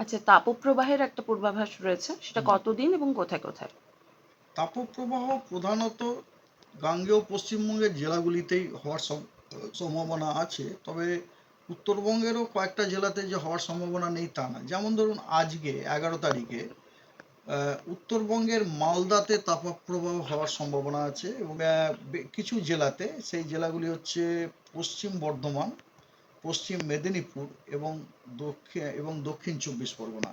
আচ্ছা তাপপ্রবাহের একটা পূর্বাভাস রয়েছে সেটা কতদিন এবং কোথায় কোথায়? তাপপ্রবাহ প্রধানত গাঙ্গেয় পশ্চিমবঙ্গের জেলাগুলিতেই হওয়ার সম- সম্ভাবনা আছে তবে উত্তরবঙ্গেরও কয়েকটা জেলাতে যে হওয়ার সম্ভাবনা নেই তা না যেমন ধরুন আজকে এগারো তারিখে উত্তরবঙ্গের মালদাতে তাপপ্রবাহ হওয়ার সম্ভাবনা আছে এবং কিছু জেলাতে সেই জেলাগুলি হচ্ছে পশ্চিম বর্ধমান পশ্চিম মেদিনীপুর এবং দক্ষিণ এবং দক্ষিণ চব্বিশ পরগনা।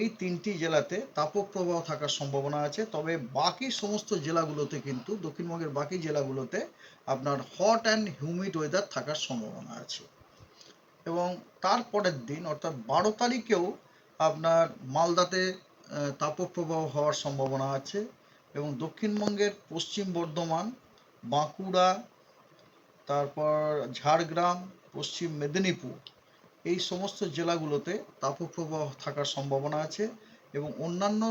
এই তিনটি জেলাতে তাপপ্রবাহ থাকার সম্ভাবনা আছে, তবে বাকি সমস্ত জেলাগুলোতে কিন্তু, দক্ষিণবঙ্গের বাকি জেলাগুলোতে আপনার হট অ্যান্ড হিউমিড ওয়েদার থাকার সম্ভাবনা আছে। এবং তারপরের দিন, অর্থাৎ বারো তারিখেও আপনার মালদাতে তাপপ্রবাহ হওয়ার সম্ভাবনা আছে এবং দক্ষিণবঙ্গের পশ্চিম বর্ধমান, বাঁকুড়া, তারপর ঝাড়গ্রাম পশ্চিম মেদিনীপুর এই সমস্ত জেলাগুলোতে তাপপ্রবাহ থাকার সম্ভাবনা আছে এবং অন্যান্য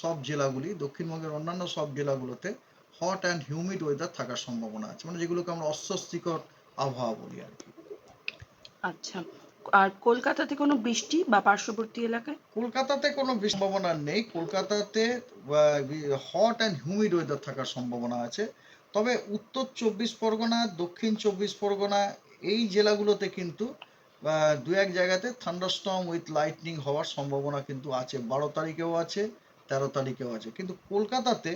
সব জেলাগুলি দক্ষিণবঙ্গের অন্যান্য সব জেলাগুলোতে হট অ্যান্ড হিউমিড ওয়েদার থাকার সম্ভাবনা আছে মানে যেগুলোকে আমরা অস্বস্তিকর আবহাওয়া বলি আর কি। আচ্ছা আর কলকাতাতে কোনো বৃষ্টি বা পার্শ্ববর্তী এলাকায়? কলকাতাতে কোনো সম্ভাবনা নেই কলকাতাতে হট অ্যান্ড হিউমিড ওয়েদার থাকার সম্ভাবনা আছে। তবে উত্তর চব্বিশ পরগনা দক্ষিণ চব্বিশ পরগনা এই জেলাগুলোতে কিন্তু দু এক জায়গাতে থান্ডারস্টর্ম উইথ লাইটনিং হওয়ার সম্ভাবনা কিন্তু আছে। বারো তারিখেও আছে তেরো তারিখেও আছে। কিন্তু কলকাতাতে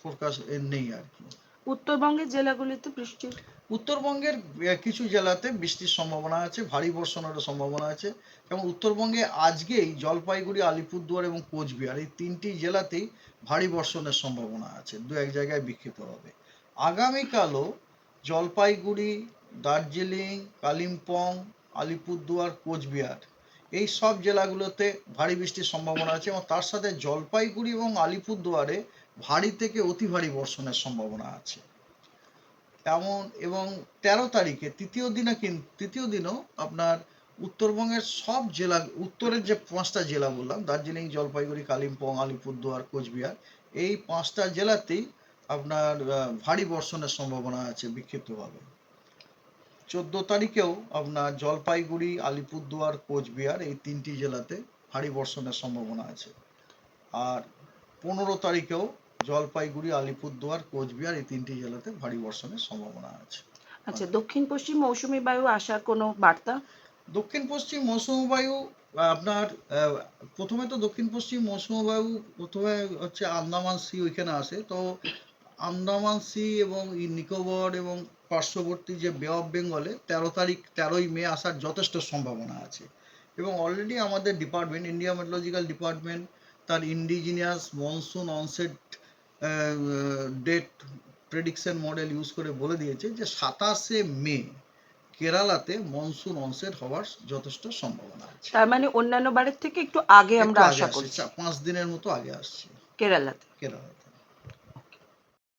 ফোরকাস্ট নেই আর কি। উত্তরবঙ্গের জেলাগুলিতে বৃষ্টির উত্তরবঙ্গের কিছু জেলাতে বৃষ্টির সম্ভাবনা আছে ভারী বর্ষণেরও সম্ভাবনা আছে। এবং উত্তরবঙ্গে আজকেই জলপাইগুড়ি আলিপুরদুয়ার এবং কোচবিহার এই তিনটি জেলাতেই ভারী বর্ষণের সম্ভাবনা আছে। দু এক জায়গায় বিক্ষিপ্ত হবে। আগামীকালও জলপাইগুড়ি দার্জিলিং, কালিম্পং, আলিপুরদুয়ার, কোচবিহার। এই সব জেলাগুলোতে ভারী বৃষ্টির সম্ভাবনা আছে এবং তার সাথে জলপাইগুড়ি এবং আলিপুরদুয়ারে ভারী থেকে অতি ভারী বর্ষণের সম্ভাবনা আছে। এমন এবং তেরো তারিখে তৃতীয় দিনে কিন্তু তৃতীয় দিনও আপনার উত্তরবঙ্গের সব জেলা, উত্তরের যে পাঁচটা জেলা বললাম, দার্জিলিং, জলপাইগুড়ি, কালিম্পং, আলিপুরদুয়ার, কোচবিহার, এই পাঁচটা জেলাতেই আপনার ভারী বর্ষণের সম্ভাবনা আছে বিক্ষিপ্তভাবে। চোদ্দ তারিখেও আপনার জলপাইগুড়ি আলিপুরদুয়ার কোচবিহার এই তিনটি জেলাতে ভারী বর্ষণের সম্ভাবনা আছে। আর পনেরো তারিখেও জলপাইগুড়ি আলিপুরদুয়ার কোচবিহার এই তিনটি জেলাতে ভারী বর্ষণের সম্ভাবনা আছে। আচ্ছা দক্ষিণ পশ্চিম মৌসুমী বায়ু আসার কোনো বার্তা? দক্ষিণ পশ্চিম মৌসুমী বায়ু আপনার প্রথমে তো দক্ষিণ পশ্চিম মৌসুমী বায়ু প্রথমে হচ্ছে আন্দামান সি ওইখানে আসে। তো আন্দামান সি এবং নিকোবর এবং পার্শ্ববর্তী যে বে অফ বেঙ্গলে তেরো তারিখ তেরোই মে আসার যথেষ্ট সম্ভাবনা আছে। এবং অলরেডি আমাদের ডিপার্টমেন্ট ইন্ডিয়া মেট্রোলজিক্যাল ডিপার্টমেন্ট তার indigenous monsoon onset date prediction model use করে বলে দিয়েছে যে সাতাশে মে কেরালাতে মনসুন অনসেট হওয়ার যথেষ্ট সম্ভাবনা আছে। তার মানে অন্যান্য বারের থেকে একটু আগে আমরা আশা করছি। পাঁচ দিনের মতো আগে আসছে। কেরালাতে। কেরালাতে।